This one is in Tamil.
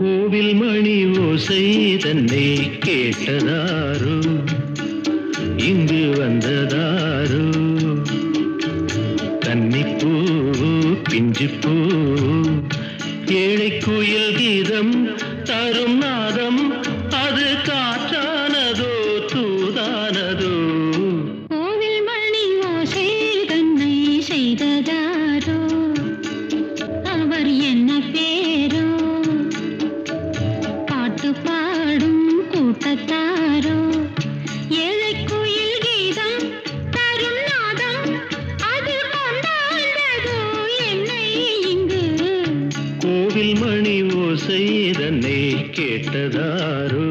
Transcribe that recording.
கோவில் மணி ஓசை தன்னை கேட்டதாரோ? இங்கு வந்ததாரோ? கன்னிப்பூ பிஞ்சுப்பூ ஏழை குயில் கீதம் தரும் நாதம் அது காற்றானதோ தூதானதோ? கோவில் மணி ஓசை தன்னை செய்ததாரோ? அவர் என்ன பேர் கூட்டத்தாரோ ஏழை குயில் கீதம் தரும் நாதம்? அது கொண்டாண்டதோ என்னை இங்கு? கோவில் மணி ஓசை தன்னை கேட்டதாரோ?